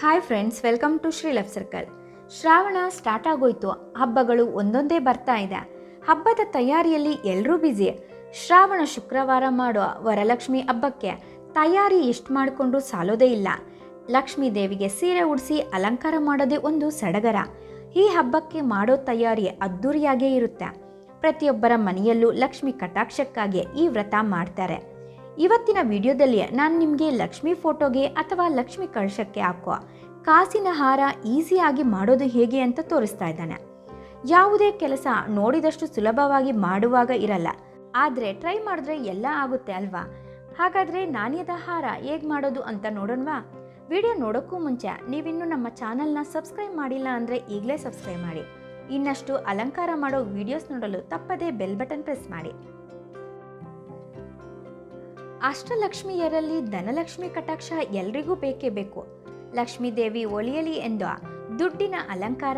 Hi friends welcome to Shri love circle Shravana start ಆಗೋಯ್ತು. ಹಬ್ಬಗಳು ಒಂದೊಂದೇ ಬರ್ತಾ ಇದೆ. ಹಬ್ಬದ ತಯಾರಿಯಲ್ಲಿ ಎಲ್ಲರೂ ಬ್ಯುಸಿ ಶ್ರಾವಣ ಶುಕ್ರವಾರ ಮಾಡೋ ವರಲಕ್ಷ್ಮಿ ಹಬ್ಬಕ್ಕೆ ತಯಾರಿ ಎಷ್ಟು ಮಾಡಿಕೊಂಡು ಸಾಲೋದೇ ಇಲ್ಲ. ಲಕ್ಷ್ಮೀ ದೇವಿಗೆ ಸೀರೆ ಉಡಿಸಿ ಅಲಂಕಾರ ಮಾಡೋದೇ ಒಂದು ಸಡಗರ. ಈ ಹಬ್ಬಕ್ಕೆ ಮಾಡೋ ತಯಾರಿ ಅದ್ಧೂರಿಯಾಗೇ ಇರುತ್ತೆ. ಪ್ರತಿಯೊಬ್ಬರ ಮನೆಯಲ್ಲೂ ಲಕ್ಷ್ಮಿ ಕಟಾಕ್ಷಕ್ಕಾಗಿ ಈ ವ್ರತ ಮಾಡ್ತಾರೆ. ಇವತ್ತಿನ ವಿಡಿಯೋದಲ್ಲಿ ನಾನು ನಿಮಗೆ ಲಕ್ಷ್ಮಿ ಫೋಟೋಗೆ ಅಥವಾ ಲಕ್ಷ್ಮಿ ಕಳಶಕ್ಕೆ ಹಾಕುವ ಕಾಸಿನ ಹಾರ ಈಸಿಯಾಗಿ ಮಾಡೋದು ಹೇಗೆ ಅಂತ ತೋರಿಸ್ತಾ ಇದ್ದಾನೆ. ಯಾವುದೇ ಕೆಲಸ ನೋಡಿದಷ್ಟು ಸುಲಭವಾಗಿ ಮಾಡುವಾಗ ಇರಲ್ಲ, ಆದರೆ ಟ್ರೈ ಮಾಡಿದ್ರೆ ಎಲ್ಲ ಆಗುತ್ತೆ ಅಲ್ವಾ? ಹಾಗಾದರೆ ನಾಣ್ಯದ ಹಾರ ಹೇಗೆ ಮಾಡೋದು ಅಂತ ನೋಡೋಣವಾ? ವಿಡಿಯೋ ನೋಡೋಕ್ಕೂ ಮುಂಚೆ ನೀವಿನ್ನೂ ನಮ್ಮ ಚಾನಲ್ನ ಸಬ್ಸ್ಕ್ರೈಬ್ ಮಾಡಿಲ್ಲ ಅಂದರೆ ಈಗಲೇ ಸಬ್ಸ್ಕ್ರೈಬ್ ಮಾಡಿ. ಇನ್ನಷ್ಟು ಅಲಂಕಾರ ಮಾಡೋ ವಿಡಿಯೋಸ್ ನೋಡಲು ತಪ್ಪದೇ ಬೆಲ್ ಬಟನ್ ಪ್ರೆಸ್ ಮಾಡಿ. ಅಷ್ಟಲಕ್ಷ್ಮಿಯರಲ್ಲಿ ಧನಲಕ್ಷ್ಮಿ ಕಟಾಕ್ಷ ಎಲ್ರಿಗೂ ಬೇಕೇ ಬೇಕು. ಲಕ್ಷ್ಮೀ ದೇವಿ ಒಲಿಯಲಿ ಎಂದು ದುಡ್ಡಿನ ಅಲಂಕಾರ,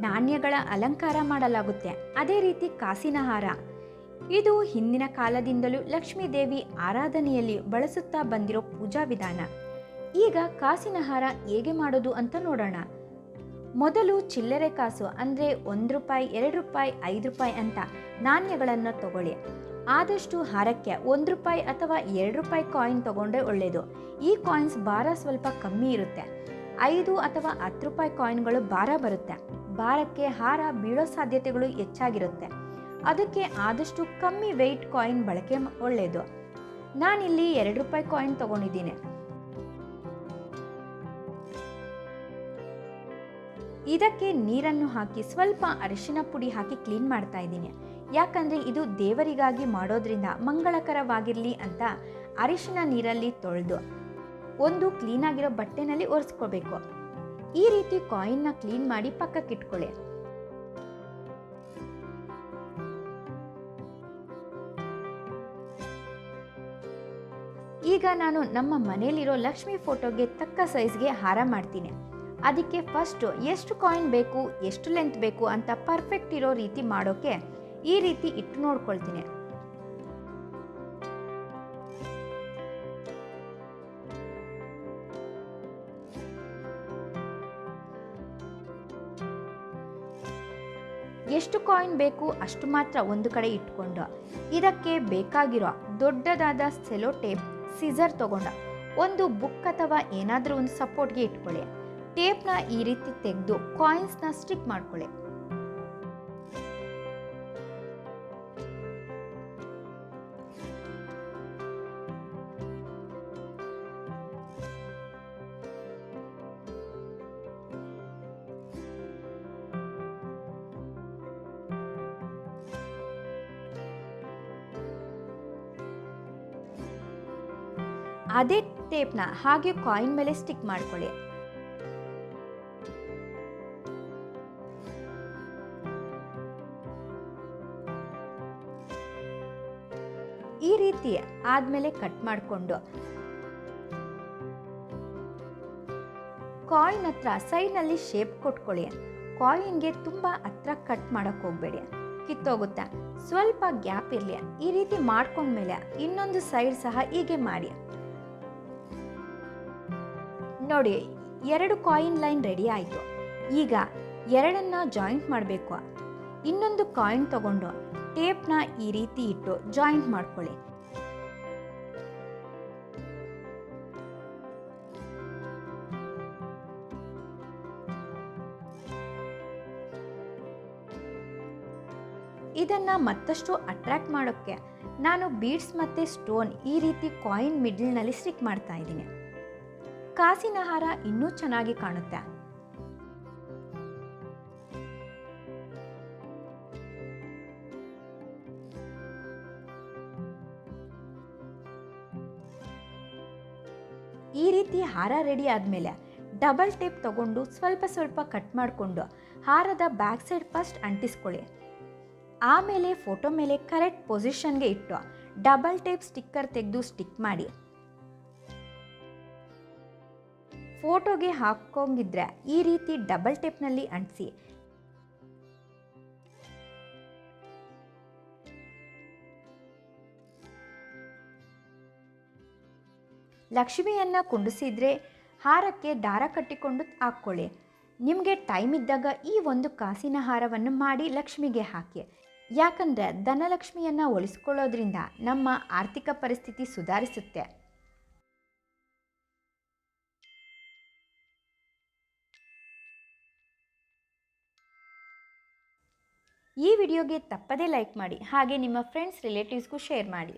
ನಾಣ್ಯಗಳ ಅಲಂಕಾರ ಮಾಡಲಾಗುತ್ತೆ. ಅದೇ ರೀತಿ ಕಾಸಿನ ಹಾರ. ಇದು ಹಿಂದಿನ ಕಾಲದಿಂದಲೂ ಲಕ್ಷ್ಮೀ ದೇವಿ ಆರಾಧನೆಯಲ್ಲಿ ಬಳಸುತ್ತಾ ಬಂದಿರೋ ಪೂಜಾ ವಿಧಾನ. ಈಗ ಕಾಸಿನ ಹಾರ ಹೇಗೆ ಮಾಡೋದು ಅಂತ ನೋಡೋಣ. ಮೊದಲು ಚಿಲ್ಲರೆ ಕಾಸು ಅಂದರೆ ಒಂದು ರೂಪಾಯಿ, ಎರಡು ರೂಪಾಯಿ, ಐದು ರೂಪಾಯಿ ಅಂತ ನಾಣ್ಯಗಳನ್ನು ತಗೊಳ್ಳಿ. ಆದಷ್ಟು ಹಾರಕ್ಕೆ ಒಂದು ರೂಪಾಯಿ ಅಥವಾ ಎರಡು ರೂಪಾಯಿ ಕಾಯಿನ್ ತಗೊಂಡ್ರೆ ಒಳ್ಳೆಯದು ಈ ಕಾಯಿನ್ಸ್ ಭಾರ ಸ್ವಲ್ಪ ಕಮ್ಮಿ ಇರುತ್ತೆ. ಐದು ಅಥವಾ ಹತ್ತು ರೂಪಾಯಿ ಕಾಯಿನ್ಗಳು ಭಾರ ಬರುತ್ತೆ. ಭಾರಕ್ಕೆ ಹಾರ ಬೀಳೋ ಸಾಧ್ಯತೆಗಳು ಹೆಚ್ಚಾಗಿರುತ್ತೆ. ಅದಕ್ಕೆ ಆದಷ್ಟು ಕಮ್ಮಿ ವೆಯ್ಟ್ ಕಾಯಿನ್ ಬಳಕೆ ಒಳ್ಳೆಯದು ನಾನಿಲ್ಲಿ ಎರಡು ರೂಪಾಯಿ ಕಾಯಿನ್ ತಗೊಂಡಿದ್ದೀನಿ. ಇದಕ್ಕೆ ನೀರನ್ನು ಹಾಕಿ ಸ್ವಲ್ಪ ಅರಿಶಿನ ಪುಡಿ ಹಾಕಿ ಕ್ಲೀನ್ ಮಾಡ್ತಾ ಇದ್ದೀನಿ. ಯಾಕಂದರೆ ಇದು ದೇವರಿಗಾಗಿ ಮಾಡೋದ್ರಿಂದ ಮಂಗಳಕರವಾಗಿರಲಿ ಅಂತ ಅರಿಶಿನ ನೀರಲ್ಲಿ ತೊಳೆದು ಒಂದು ಕ್ಲೀನಾಗಿರೋ ಬಟ್ಟೆನಲ್ಲಿ ಒರೆಸ್ಕೋಬೇಕು. ಈ ರೀತಿ ಕಾಯಿನ್ನ ಕ್ಲೀನ್ ಮಾಡಿ ಪಕ್ಕಕ್ಕಿಟ್ಕೊಳ್ಳಿ ಈಗ ನಾನು ನಮ್ಮ ಮನೆಯಲ್ಲಿರೋ ಲಕ್ಷ್ಮಿ ಫೋಟೋಗೆ ತಕ್ಕ ಸೈಜ್ಗೆ ಹಾರ ಮಾಡ್ತೀನಿ. ಅದಕ್ಕೆ ಫಸ್ಟು ಎಷ್ಟು ಕಾಯಿನ್ ಬೇಕು, ಎಷ್ಟು ಲೆಂತ್ ಬೇಕು ಅಂತ ಪರ್ಫೆಕ್ಟ್ ಇರೋ ರೀತಿ ಮಾಡೋಕೆ ಈ ರೀತಿ ಇಟ್ಟು ನೋಡ್ಕೊಳ್ತೀನಿ. ಎಷ್ಟು ಕಾಯಿನ್ ಬೇಕು ಅಷ್ಟು ಮಾತ್ರ ಒಂದು ಕಡೆ ಇಟ್ಕೊಂಡು. ಇದಕ್ಕೆ ಬೇಕಾಗಿರೋ ದೊಡ್ಡದಾದ ಸೆಲೋ ಟೇಪ್ ಸಿಸರ್ ತಗೊಂಡ. ಒಂದು ಬುಕ್ ಅಥವಾ ಏನಾದರೂ ಒಂದು ಸಪೋರ್ಟ್ಗೆ ಇಟ್ಕೊಳ್ಳಿ. ಟೇಪ್ನ ಈ ರೀತಿ ತೆಗೆದು ಕಾಯಿನ್ಸ್ನ ಸ್ಟಿಕ್ ಮಾಡ್ಕೊಳ್ಳಿ. ಅದೇ ಟೇಪ್ನ ಹಾಗೆ ಕಾಯಿನ್ ಮೇಲೆ ಸ್ಟಿಕ್ ಮಾಡ್ಕೊಳ್ಳಿ. ಈ ರೀತಿ ಆದ್ಮೇಲೆ ಕಟ್ ಮಾಡಿಕೊಂಡು. ಕಾಯಿನ್ ಹತ್ರ ಸೈಡ್ನಲ್ಲಿ ಶೇಪ್ ಕೊಟ್ಕೊಳ್ಳಿ. ಕಾಯಿನ್ಗೆ ತುಂಬ ಹತ್ರ ಕಟ್ ಮಾಡಕ್ಕೆ ಹೋಗಬೇಡಿ. ಕಿತ್ತೋಗುತ್ತೆ. ಸ್ವಲ್ಪ ಗ್ಯಾಪ್ ಇರಲಿ. ಈ ರೀತಿ ಮಾಡ್ಕೊಂಡ್ಮೇಲೆ ಇನ್ನೊಂದು ಸೈಡ್ ಸಹ ಹೀಗೆ ಮಾಡಿ. ನೋಡಿ, ಎರಡು ಕಾಯಿನ್ ಲೈನ್ ರೆಡಿ ಆಯಿತು. ಈಗ ಎರಡನ್ನ ಜಾಯಿಂಟ್ ಮಾಡಬೇಕು. ಇನ್ನೊಂದು ಕಾಯಿನ್ ತಗೊಂಡು ಟೇಪ್ನ ಈ ರೀತಿ ಇಟ್ಟು ಜಾಯಿಂಟ್ ಮಾಡ್ಕೊಳ್ಳಿ. ಇದನ್ನ ಮತ್ತಷ್ಟು ಅಟ್ರಾಕ್ಟ್ ಮಾಡೋಕ್ಕೆ ನಾನು ಬೀಡ್ಸ್ ಮತ್ತು ಸ್ಟೋನ್ ಈ ರೀತಿ ಕಾಯಿನ್ ಮಿಡ್ಲ್ನಲ್ಲಿ ಸ್ಟಿಕ್ ಮಾಡ್ತಾ ಇದ್ದೀನಿ. ಕಾಸಿನ ಹಾರ ಇನ್ನೂ ಚೆನ್ನಾಗಿ ಕಾಣುತ್ತೆ. ಈ ರೀತಿ ಹಾರ ರೆಡಿ ಆದಮೇಲೆ ಡಬಲ್ ಟೇಪ್ ತಗೊಂಡು ಸ್ವಲ್ಪ ಸ್ವಲ್ಪ ಕಟ್ ಮಾಡಿಕೊಂಡು ಹಾರದ ಬ್ಯಾಕ್ ಸೈಡ್ ಫಸ್ಟ್ ಅಂಟಿಸ್ಕೊಳ್ಳಿ. ಆಮೇಲೆ ಫೋಟೋ ಮೇಲೆ ಕರೆಕ್ಟ್ ಪೊಸಿಷನ್ಗೆ ಇಟ್ಟು ಡಬಲ್ ಟೇಪ್ ಸ್ಟಿಕ್ಕರ್ ತೆಗೆದು ಸ್ಟಿಕ್ ಮಾಡಿ. ಫೋಟೋಗೆ ಹಾಕೋಂಗಿದ್ರೆ ಈ ರೀತಿ ಡಬಲ್ ಟೆಪ್ನಲ್ಲಿ ಅಂಟಿಸಿ. ಲಕ್ಷ್ಮಿಯನ್ನ ಕುಂಡಿಸಿದ್ರೆ ಹಾರಕ್ಕೆ ದಾರ ಕಟ್ಟಿಕೊಂಡು ಹಾಕ್ಕೊಳ್ಳಿ. ನಿಮಗೆ ಟೈಮ್ ಇದ್ದಾಗ ಈ ಒಂದು ಕಾಸಿನ ಹಾರವನ್ನು ಮಾಡಿ ಲಕ್ಷ್ಮಿಗೆ ಹಾಕಿ. ಯಾಕಂದರೆ ಧನಲಕ್ಷ್ಮಿಯನ್ನು ಉಳಿಸ್ಕೊಳ್ಳೋದ್ರಿಂದ ನಮ್ಮ ಆರ್ಥಿಕ ಪರಿಸ್ಥಿತಿ ಸುಧಾರಿಸುತ್ತೆ. ಈ ವಿಡಿಯೋಗೆ ತಪ್ಪದೇ ಲೈಕ್ ಮಾಡಿ ಹಾಗೆ ನಿಮ್ಮ ಫ್ರೆಂಡ್ಸ್ ರಿಲೇಟಿವ್ಸ್ಗೂ ಶೇರ್ ಮಾಡಿ.